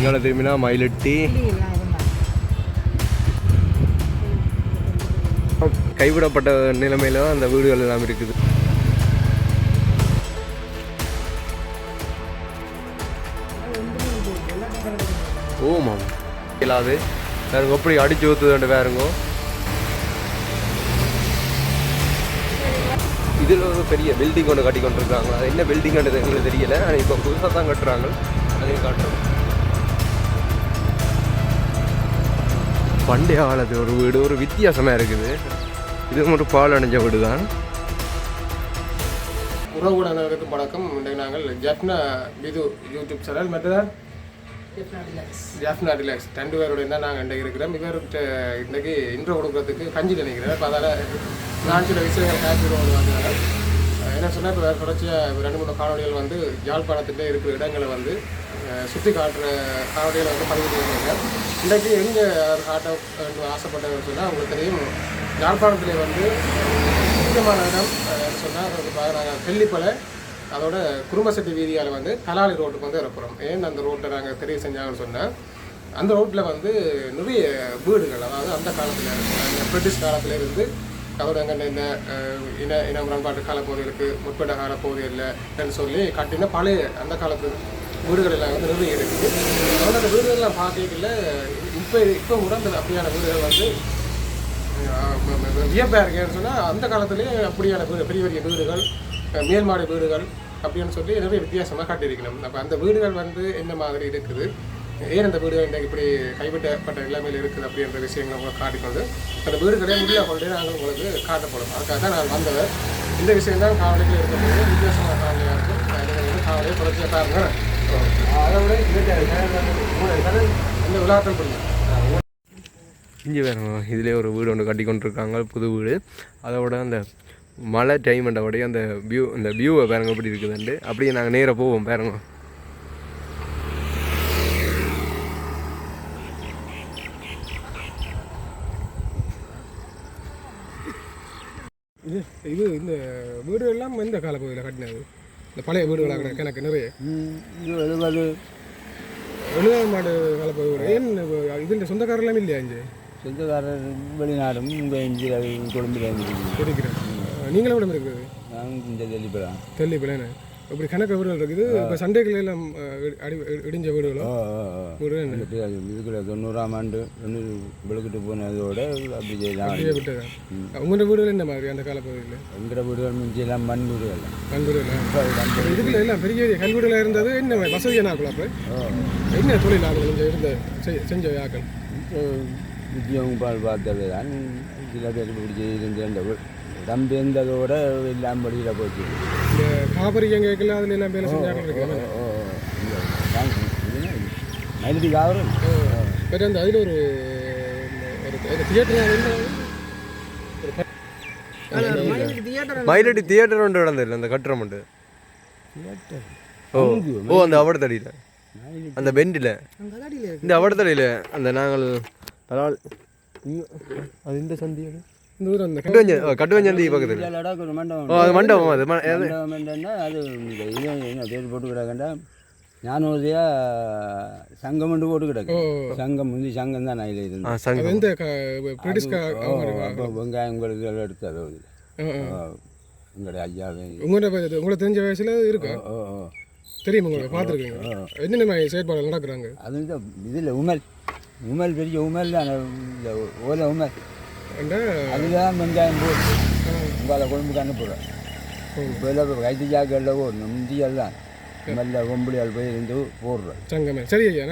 இங்கே திரும்பினா மயிலட்டி கைவிடப்பட்ட நிலைமையில தான் அந்த வீடுகள் எல்லாம் இருக்குது. ஓமாம் இல்லாது. வேறுங்க எப்படி அடிச்சு ஊற்றுதுண்டு வேறுங்க இதில் ஒரு பெரிய பில்டிங் ஒன்று கட்டி கொண்டிருக்காங்க அது என்ன பில்டிங்ன்றது எங்களுக்கு தெரியல. ஆனால் இப்போ புதுசாக தான் கட்டுறாங்க. அதையும் காட்டுறோம். பண்டைய காலத்து ஒரு வீடு ஒரு வித்தியாசமாக இருக்குது. இது ஒரு பால் அடைஞ்ச வீடு தான் உறவுகள் அனைவருக்கும் வணக்கம். இன்றைக்கு நாங்கள் ஜப்னா விது யூடியூப் சேனல். மற்றதான் ஜாஃப்னா ரிலாக்ஸ். ரெண்டு பேருடைய தான் நாங்கள் இன்றைக்கு இருக்கிறோம். இவர்கிட்ட இன்றைக்கு இன்ட்ரோ கொடுக்குறதுக்கு கஞ்சி நினைக்கிறேன். இப்போ அதால் நான் சில விஷயங்கள் காய்ச்சிடுவோம் வந்தாங்க என்ன சொன்னால் இப்போ வேறு தொடர்ச்சியாக ரெண்டு மூணு காணொலிகள் வந்து யாழ்ப்பாணத்தில் இருக்கிற இடங்களை வந்து சுற்றி காட்டுற காணொலிகளை வந்து பதிவு பண்ணியிருக்காங்க இன்றைக்கு எங்கே காட்ட வேண்டும் ஆசைப்பட்டேன்னு சொன்னால் உங்களுக்கு தெரியும். யாழ்ப்பாணத்திலே வந்து முக்கியமான இடம் சொன்னால் அது நாங்கள் வெள்ளிப்பலை அதோட குடும்பசக்தி வீதியால் வந்து கலாலி ரோட்டுக்கு வந்து இருக்கிறோம் ஏன் அந்த ரோட்டை நாங்கள் தெரிவு செஞ்சாங்கன்னு சொன்னால் அந்த ரோட்டில் வந்து நிறைய வீடுகள் அதாவது அந்த காலத்தில் பிரிட்டிஷ் காலத்தில் இருந்து அதோட அங்கே இந்த இன இன முரண்பாட்டு காலப்பகுதிகளுக்கு முற்பட்ட காலப்பகுதிகளில்னு சொல்லி கட்டின பழைய அந்த காலத்து வீடுகளெல்லாம் வந்து நிறைய இருக்குது ஆனால் அந்த வீடுகள்லாம் பார்க்கல இப்போ இப்போ கூட அந்த அப்படியான வீடுகள் வந்து வியப்பாக இருக்கேன்னு சொன்னால் அந்த காலத்துலேயே அப்படியான வீடு பெரிய பெரிய வீடுகள் மேல்மாடி வீடுகள் அப்படின்னு சொல்லி நிறைய வித்தியாசமாக காட்டியிருக்கணும். அப்போ அந்த வீடுகள் வந்து என்ன மாதிரி இருக்குது? ஏன் அந்த வீடுகள் இன்றைக்கு இப்படி கைவிட்டப்பட்ட நிலைமையில் இருக்குது அப்படின்ற விஷயங்களை உங்களுக்கு காட்டிக்கொண்டு அந்த வீடுகளை உள்ளே கொண்டு நாங்கள் உங்களுக்கு காட்டப்படும். அதுக்காக தான் நான் வந்தவர். இந்த விஷயம் தான் காவலிகள் இருக்கிறது வித்தியாசமான காவலையாக இருக்கும். காவலையை வந்து காவலியை தொடர்ச்சியாக அதை விட இந்த விழாக்கள் புரியும் இங்கே வேறுங்க இதிலே ஒரு வீடு ஒன்று கட்டி கொண்டிருக்காங்க புது வீடு. அதோட அந்த மழை டைம்ன்றபடியே அந்த வியூ அந்த வியூவை பாருங்க எப்படி இருக்குதுண்டு அப்படியே நாங்கள் நேராக போவோம் பாருங்க. இது இது இந்த வீடு எல்லாம் எந்த காலப்பகுதியில் கட்டினது? இந்த பழைய வீடுகளாக எனக்கு நிறைய. எழுபது எழுபதாம் ஆண்டு காலப்பகுதி வீடு. ஏன் இதில் சொந்தக்காரெல்லாம் இல்லையா இங்கே? சொந்தக்காரர் வெளிநாடும் இங்கே இஞ்சி கொழும்பில் இருக்கிறேன் நீங்களும் விடம் இருக்கிறது? நாங்கள் இந்த தெரியல பிள்ளைண்ணே இப்படி கணக்கு வீடுகள் இருக்குது. இப்போ சண்டைகள் எல்லாம் அஹ், அடி இடிஞ்ச வீடுகளோ? ஓ ஓ ஓ வீடு என்ன? இதுக்குள்ள தொண்ணூறாம் ஆண்டு விழுக்கிட்டு போனதோட அப்படி செய்யலாம் உங்களோட வீடுகள் என்ன மாதிரி அந்த காலப்பகுதியில்? எங்கிற வீடுகள் மிஞ்சி எல்லாம் மண் வீடுகள்? கண் வீடுகள் இதுக்குள்ள எல்லாம் பெரிய பெரிய கல் வீடுகளாக இருந்தது? என்ன வசதியான ஆக்கள் அப்போ? என்ன தொழில் இங்கே இருந்த செஞ்ச ஆக்கள்? வித்தியம் பால் பார்த்தவை தான் சில பேர் இப்படி செய்திருந்த அந்த இடம் பேர்ந்ததோட எல்லாம் வெளியில் போச்சு. இந்த காபரியம் கேட்கல அதில் எல்லாம் வேலை செஞ்ச ஆக்கள் இருக்கு ஓ ஓ மயிலடி காவரம் பட் அந்த அதில் ஒரு மயிலடி தியேட்டர் ஒன்று நடந்தில்ல அந்த கட்டுறம் உண்டு ஓ ஓ அந்த அவடத்தடியில். அந்த பெண்டில். இந்த அவடத்தடியில் அந்த நாங்கள் அது இந்த சந்தி அது இந்த இது என்ன பேர் போட்டு கிடக்கண்டா ஞானோதயா சங்கம் ஒன்று போட்டு கிடக்கு சங்கம் வந்து சங்கம் தான் நான்? அப்போ வெங்காயம் உங்களுக்கு எடுத்தது. உங்களுடைய ஐயாவே. உங்களோட உங்களுக்கு தெரிஞ்ச வயசுல இருக்கா? தெரியும் உங்களுக்கு பார்த்துருக்கீங்க என்னென்ன மாதிரி செயற்பாடு நடக்கிறாங்க? அது இந்த இதில் உமல். உமல் பெரிய உமல் தான். இந்த ஓலை உமல். அந்த அதில் தான் வெங்காயம் போட்டு உங்களை கொழும்புக்கு அனுப்புகிறேன் இப்போ எல்லாம் கைத்து ஜாக்கில் போடணும் முந்தியெல்லாம் மெல்ல கொம்புலியால் போய் இருந்து போடுறேன். சங்கமே. சரி ஐயா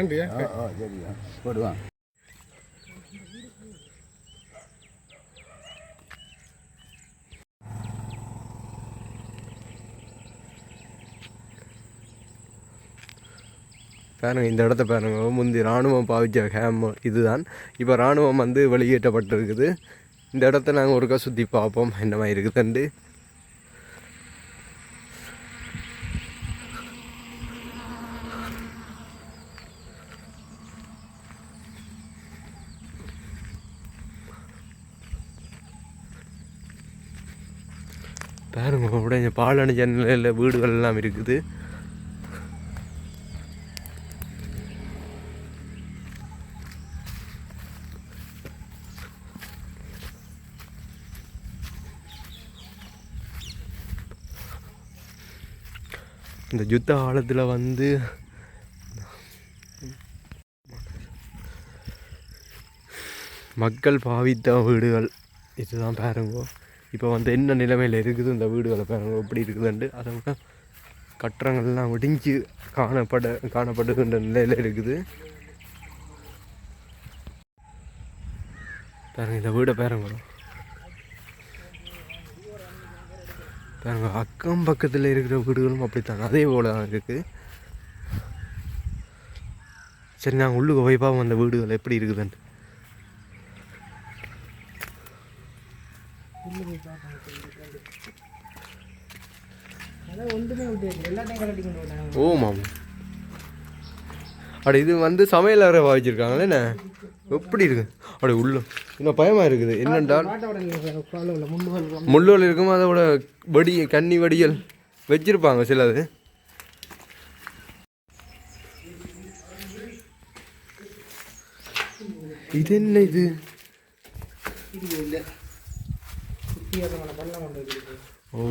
ஆ சரியா. போடுவான் பாருங்க இந்த இடத்த பாருங்க. முந்தி இராணுவம் பாவிச்ச ஹேம் இதுதான். இப்போ இராணுவம் வந்து வெளியேற்றப்பட்டிருக்குது. இந்த இடத்த நாங்கள் ஒருக்கா சுற்றி பார்ப்போம். என்ன மாதிரி இருக்குதுண்டு பாருங்க உடனே பாலடைஞ்ச ஜன்னலில் வீடுகள் எல்லாம் இருக்குது. இந்த யுத்த காலத்தில் வந்து மக்கள் பாவித்த வீடுகள் இதுதான் பாருங்க. இப்போ வந்து என்ன நிலைமையில் இருக்குது இந்த வீடுகளை பாருங்க எப்படி இருக்குதுன்ட்டு அதை விட கட்டடங்கள்லாம் ஒடிஞ்சு காணப்பட காணப்படுகின்ற நிலையில் இருக்குது. பாருங்க இந்த வீடை பாருங்க. பாருங்க அக்கம் பக்கத்தில் இருக்கிற வீடுகளும் அப்படித்தான். அதே போல தான் இருக்குது சரி நாங்கள் உள்ளுக்கு போய் பார்ப்போம் அந்த வீடுகள் எப்படி இருக்குதுன்ட்டு ஓ மாமா. அப்படி இது வந்து சமையல் அறை வாய்ச்சிருக்காங்களே என்ன? எப்படி இருக்குது அப்படி உள்ள. இன்னும் பயமாக இருக்குது. என்னென்றால் பாட்டோட இருக்கும் அதோட வடி கன்னி வடிகள் வச்சிருப்பாங்க சிலது. இது என்ன இது? ஓ.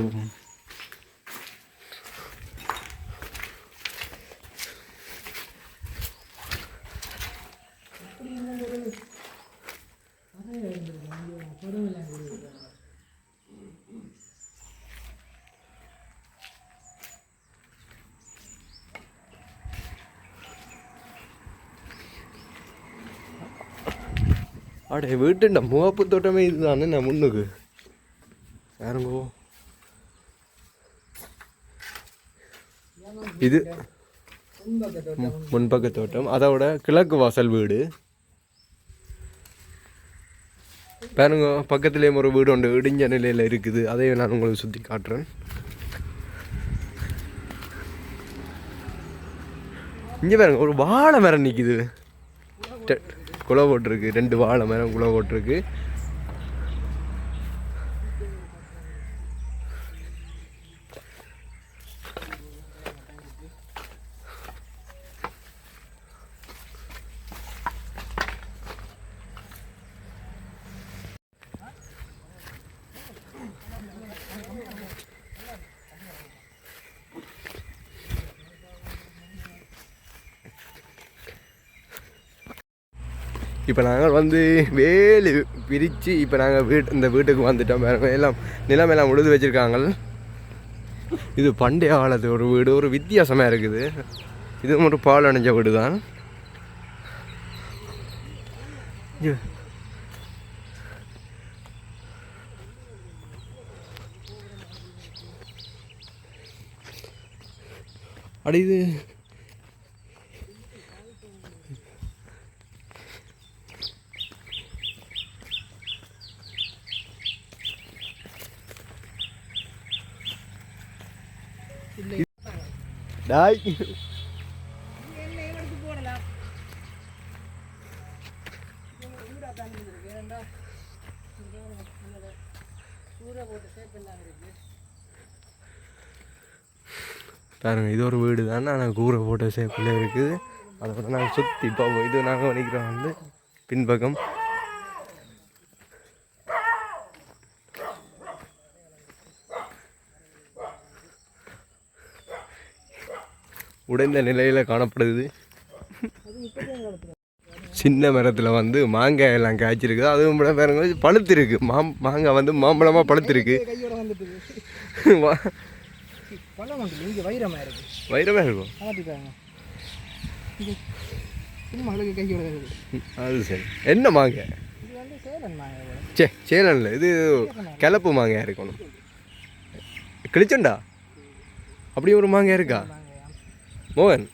அடே வீட்டுண்ட முகப்பு தோட்டமே இதுதானே நான் முன்னுக்கு. யாருங்கோ? இது முன்பக்க தோட்டம் அதோட கிழக்கு வாசல் வீடு. பாருங்க பக்கத்துலேயும் ஒரு வீடு உண்டு. இடிஞ்ச நிலையில் இருக்குது. அதையும் நான் உங்களுக்கு சுற்றி காட்டுறேன். இங்கே பாருங்க ஒரு வாழை மரம் நிற்கிது குலை போட்டிருக்கு. ரெண்டு வாழை மரம் குலை போட்டிருக்கு. இப்போ நாங்கள் வந்து வேலு பிரித்து இப்போ நாங்கள் வீட் இந்த வீட்டுக்கு வந்துட்டோம் பாருங்க. எல்லாம் நிலம் எல்லாம் உழுது வச்சுருக்காங்க. இது பண்டைய காலத்து ஒரு வீடு. ஒரு வித்தியாசமாக இருக்குது. இது ஒரு பால் அணைஞ்ச வீடு தான் அடி இது. டாய் பாருங்க இது ஒரு வீடு தான். ஆனால் கூரை போட்ட சேஃபில் இருக்குது. அதை வந்து நாங்கள் சுற்றி இப்போ இது நாங்கள் வணிக்கிறோம் வந்து பின்பக்கம். உடைந்த நிலையில் காணப்படுது. சின்ன மரத்தில் வந்து மாங்காய் எல்லாம் காய்ச்சிருக்குது அதுவும் கூட பாருங்க பழுத்திருக்கு. மாம் மாங்காய் வந்து மாம்பழமாக பழுத்திருக்கு. வைரமாக இருக்கும். அது சரி. என்ன மாங்காய்? சே சேலனில். இது கிளப்பு மாங்காய் இருக்கணும். கிழிச்சண்டா? அப்படி ஒரு மாங்காய் இருக்கா? மோகன்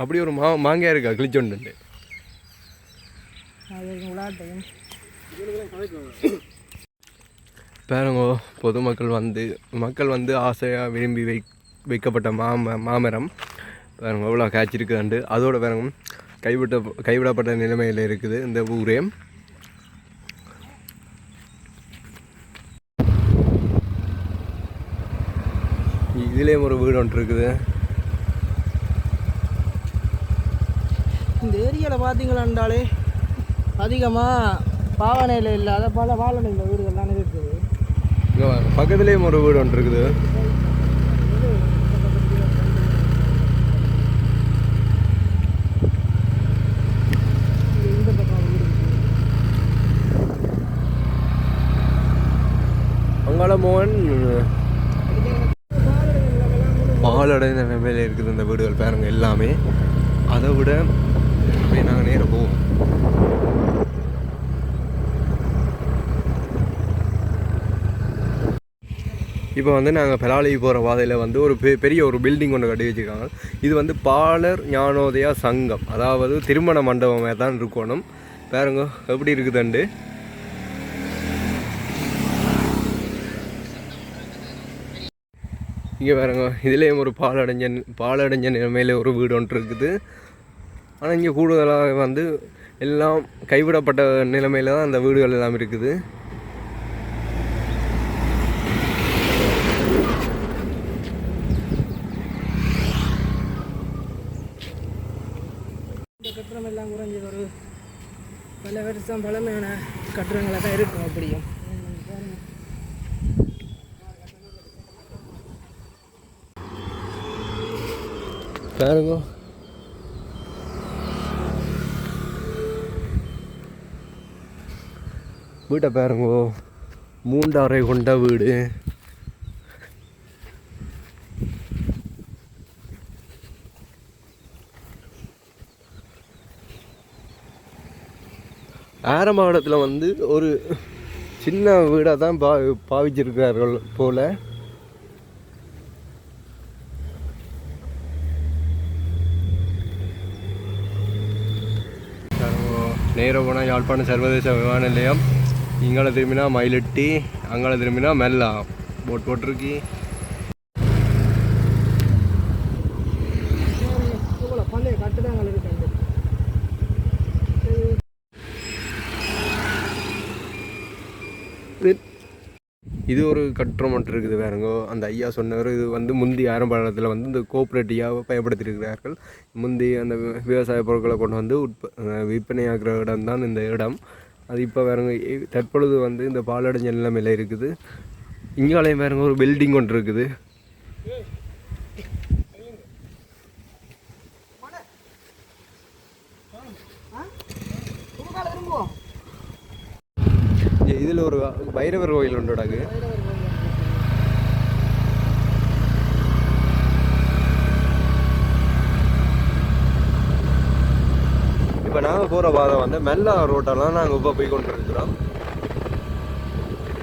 அப்படி ஒரு மா மாங்காய் இருக்கா விளையாட்டையும் பாருங்க பொதுமக்கள் வந்து மக்கள் வந்து ஆசையாக விரும்பி வை வைக்கப்பட்ட மாம மாமரம். பாருங்க எவ்வளோ காய்ச்சிருக்குதாண்டு அதோட பாருங்க கைவிட்ட கைவிடப்பட்ட நிலைமையில் இருக்குது இந்த ஊரே. இதுலேயும் ஒரு வீடு ஒன்று இருக்குது. இதில் பார்த்தீங்களாண்டாலே அதிகமாக பாவனையில் இல்லாத பல வாழனையில் வீடுகள்லாம் இருக்குது. பக்கத்துலேயும் ஒரு வீடு ஒன்று இருக்குது. மோகன் பாலடைந்த நிலைமையில் இருக்குது இந்த வீடுகள் பாருங்கள் எல்லாமே. அதை விட அப்படியே நாங்கள் நேராக போவோம் இப்போ வந்து நாங்கள் பெலாலி போகிற பாதையில் வந்து ஒரு பெ பெரிய ஒரு பில்டிங் ஒன்று கட்டி வச்சுருக்காங்க. இது வந்து பாலர் ஞானோதயா சங்கம். அதாவது திருமண மண்டபமே தான் இருக்கணும். பாருங்க எப்படி இருக்குதுண்டு. இங்கே பாருங்க இதுலேயும் ஒரு பாலடைஞ்ச பாலடைஞ்ச நிலைமையில் ஒரு வீடு ஒன்று இருக்குது. ஆனால் இங்கே கூடுதலாக வந்து எல்லாம் கைவிடப்பட்ட நிலைமையில் தான் அந்த வீடுகள் எல்லாம் இருக்குது. இந்த கட்டிடம் எல்லாம் குறைஞ்சது ஒரு பல வருஷம் பழமையான கட்டிடங்களாக தான் இருக்கும் அப்படியும். பாருங்க. வீட்டை பாருங்கோ. மூண்டாரை கொண்ட வீடு. ஆரம்ப மாவட்டத்தில் வந்து ஒரு சின்ன வீடாக தான் பா பாவிச்சிருக்கிறார்கள் போல. நேரம் போனால் யாழ்ப்பாணம் சர்வதேச விமான நிலையம். இங்கால திரும்பினா மயிலட்டி அங்கால திரும்பினா மெல்லா. போட் போட்டிருக்கி. இது- ஒரு கட்டுறம் இருக்குது வேறங்கோ அந்த ஐயா சொன்னவர் இது வந்து முந்தி ஆரம்ப காலத்தில் வந்து இந்த கோஆப்ரேட்டிவாக பயன்படுத்தியிருக்கிறார்கள். முந்தி அந்த வி- விவசாய பொருட்களை கொண்டு வந்து உற்ப விற்பனையாகிற இடம் தான் இந்த இடம். அது இப்போ வேறுங்க தற்பொழுது வந்து இந்த பாலடைஞ்ச நிலைமையில் இருக்குது. இங்காலயம் வேறுங்க ஒரு பில்டிங் ஒன்று இருக்குது. இதில் ஒரு பைரவர் கோயில் ஒன்று கிடக்கு. இப்போ நாங்கள் போகிற பாதை வந்து மெல்லா ரோட்டெல்லாம் நாங்கள் இப்போ போய் கொண்டு இருக்கிறோம்.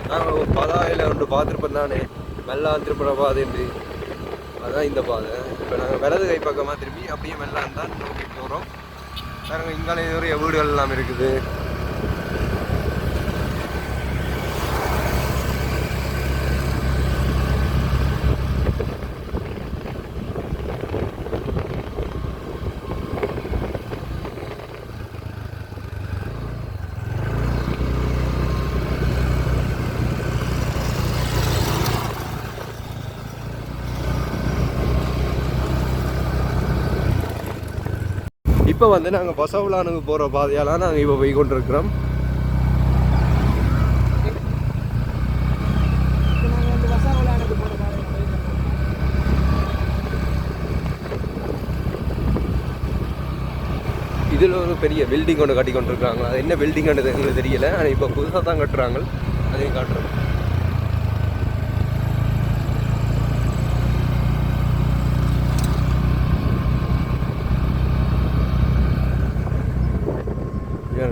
நாங்கள் பதாயில் ஒன்று பார்த்துருப்போம் தானே. மெல்லா திருப்பண பாதைன்றி அதுதான் இந்த பாதை. இப்போ நாங்கள் வலது கை பக்கமாக திரும்பி அப்படியே மெல்லான் தான் நோக்கி போகிறோம் நாங்கள் இங்காலே நிறைய வீடுகள் எல்லாம் இருக்குது. இப்போ வந்து நாங்கள் பசவலானுக்கு போகிற பாதையெல்லாம் நாங்கள் இப்போ போய் கொண்டிருக்கிறோம். இதில் ஒரு பெரிய பில்டிங் ஒன்று கட்டி கொண்டிருக்காங்க அது என்ன பில்டிங்ன்றது எங்களுக்கு தெரியல. ஆனால் இப்போ புதுசாக தான் கட்டுறாங்க. அதையும் காட்டுறோம்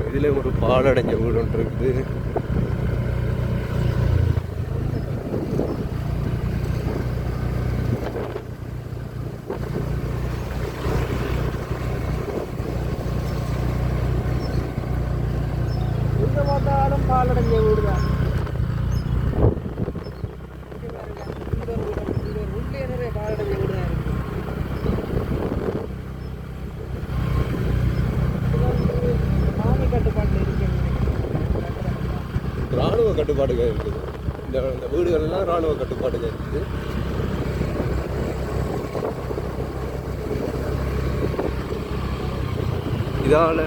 இதில் ஒரு பாலடைஞ்ச வீடு ஒன்று இருக்குது. ഇതാണ്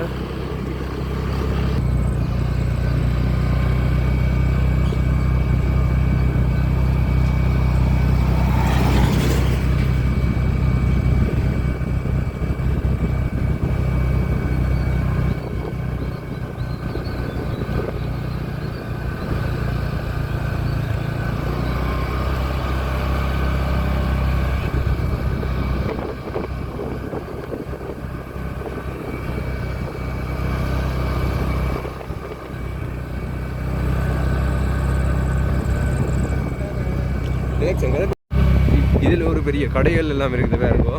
இதில் ஒரு பெரிய கடைகள் எல்லாம் இருக்குது பாருங்கோ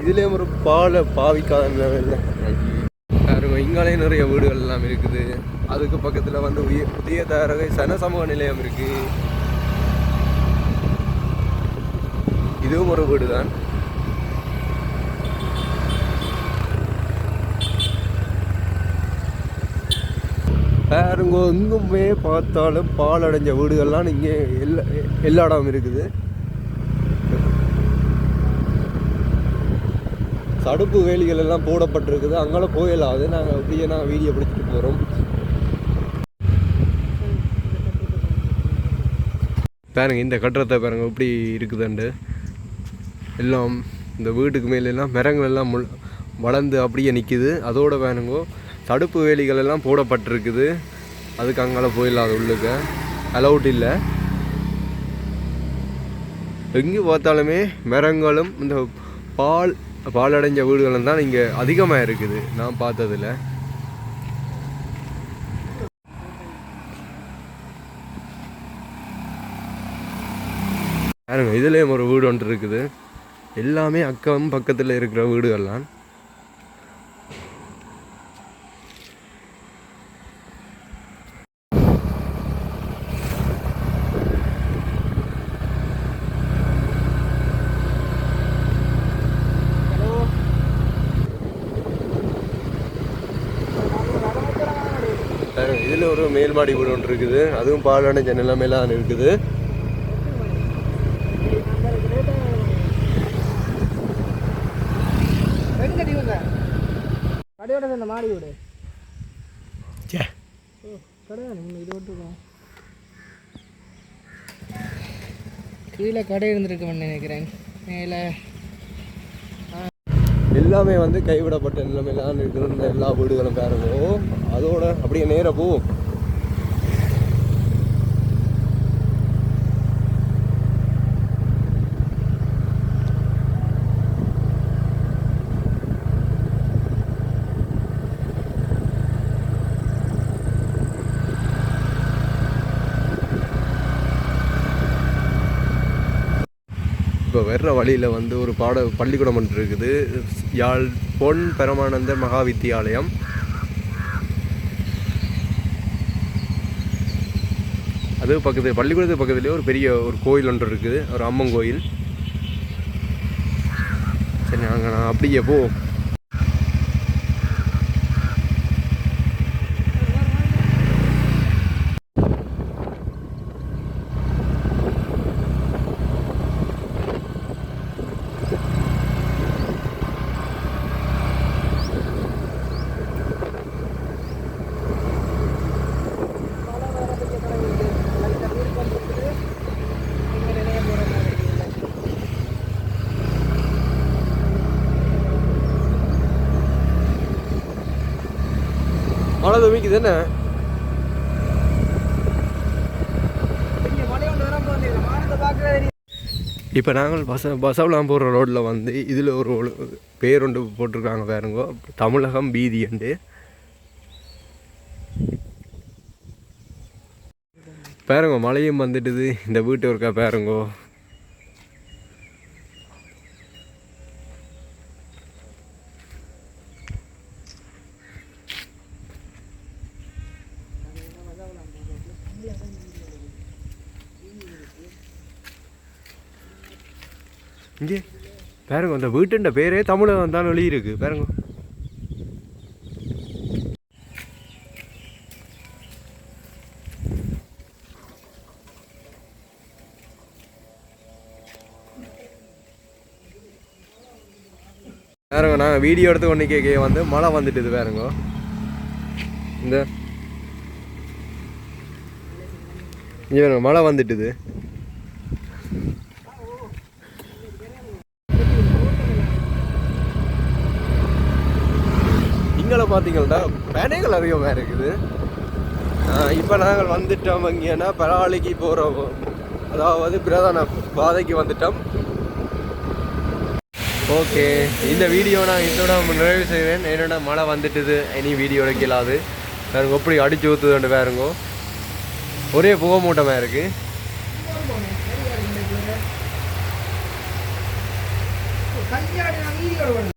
இதுலேயும் ஒரு பாலை பாவிக்காத இல்லை. இங்காலே நிறைய வீடுகள் எல்லாம் இருக்குது. அதுக்கு பக்கத்தில் வந்து உய புதிய தரகை சன சமூக நிலையம் இருக்கு. இதுவும் ஒரு வீடு தான் பாருங்க எங்குமே பார்த்தாலும் பால் அடைஞ்ச வீடுகள்லாம் இங்கே எல்லா எல்லா இடம் இருக்குது. தடுப்பு வேலிகள் எல்லாம் போடப்பட்டிருக்குது. அங்கெல்லாம் போயிடலாது நாங்கள் அப்படியே நான் வீடியோ பிடிச்சிட்டு போகிறோம் பாருங்க இந்த கட்டடத்தை பாருங்க எப்படி இருக்குதுண்டு. எல்லாம் இந்த வீட்டுக்கு மேலெல்லாம் மரங்கள் எல்லாம் முள் வளர்ந்து அப்படியே நிற்கிது அதோட வேணுங்கோ தடுப்பு வேலிகள் எல்லாம் போடப்பட்டிருக்குது. அதுக்கு அங்கே போயிடலாம் அது உள்ளுக்கு. அலவுட் இல்லை. எங்கே பார்த்தாலுமே மரங்களும் இந்த பால் பாலடைஞ்ச வீடுகளும் தான் இங்கே அதிகமாக இருக்குது. நான் பார்த்ததில் பாருங்க இதுலேயும் ஒரு வீடு ஒன்று இருக்குது. எல்லாமே அக்கம் பக்கத்தில் இருக்கிற வீடுகள்லாம் பாருங்க ஒரு மேல்மாடி வீடு ஒன்று இருக்குது. அதுவும் பாலடைஞ்ச நிலைமையில தான் இருக்குது. வெங்கடி இவங்க கடையோட இந்த மாடி வீடு சே ஓ கடை நீங்கள் இது விட்டுருக்கோம் கீழே கடை இருந்திருக்குன்னு நினைக்கிறேன். மேலே. எல்லாமே வந்து கைவிடப்பட்ட நிலைமையில தான் இருக்குது இந்த எல்லா வீடுகளும் பாருங்க அதோட அப்படியே நேரா போ இப்போ வர்ற வழியில் வந்து ஒரு பாட பள்ளிக்கூடம் ஒன்று இருக்குது. யாழ் பொன் பெருமானந்த மகா வித்தியாலயம் அது பக்கத்து பள்ளிக்கூடத்து பக்கத்துலேயே ஒரு பெரிய ஒரு கோயில் ஒன்று இருக்குது. ஒரு அம்மன் கோயில். சரி நாங்கள் நான் அப்படியே போ. மழை என்ன இப்போ நாங்கள் பச பசவலாம் போகிற ரோட்டில் வந்து இதில் ஒரு பேருண்டு போட்டிருக்காங்க பாருங்க. தமிழகம் பீதி என்று. பாருங்க மழையும் வந்துட்டுது. இந்த வீட்டு இருக்கா பாருங்கோ. இங்கே. பாருங்க அந்த வீட்டுன்ற பேரே தமிழை வந்தாலும் வெளி இருக்கு பாருங்க. பாருங்க நாங்கள் வீடியோ எடுத்து ஒன்று கேட்க வந்து மழை வந்துட்டுது பாருங்க. இந்த. இங்கே பாருங்க மழை வந்துட்டுது. இங்கே பார்த்தீங்கன்னா வேலைகள் அதிகமாக இருக்குது இப்போ நாங்கள் வந்துட்டோம் இங்கேனா பராளிக்கு போகிறோம் அதாவது பிரதான பாதைக்கு வந்துட்டோம். ஓகே இந்த வீடியோ நான் இதோட நிறைவு செய்வேன் என்னோட மழை வந்துட்டுது இனி வீடியோ எடுக்கலாது. வேறுங்க எப்படி அடிச்சு ஊற்றுதுண்டு வேறுங்கோ ஒரே புகை மூட்டமாக இருக்குது கல்யாணம் வீடியோ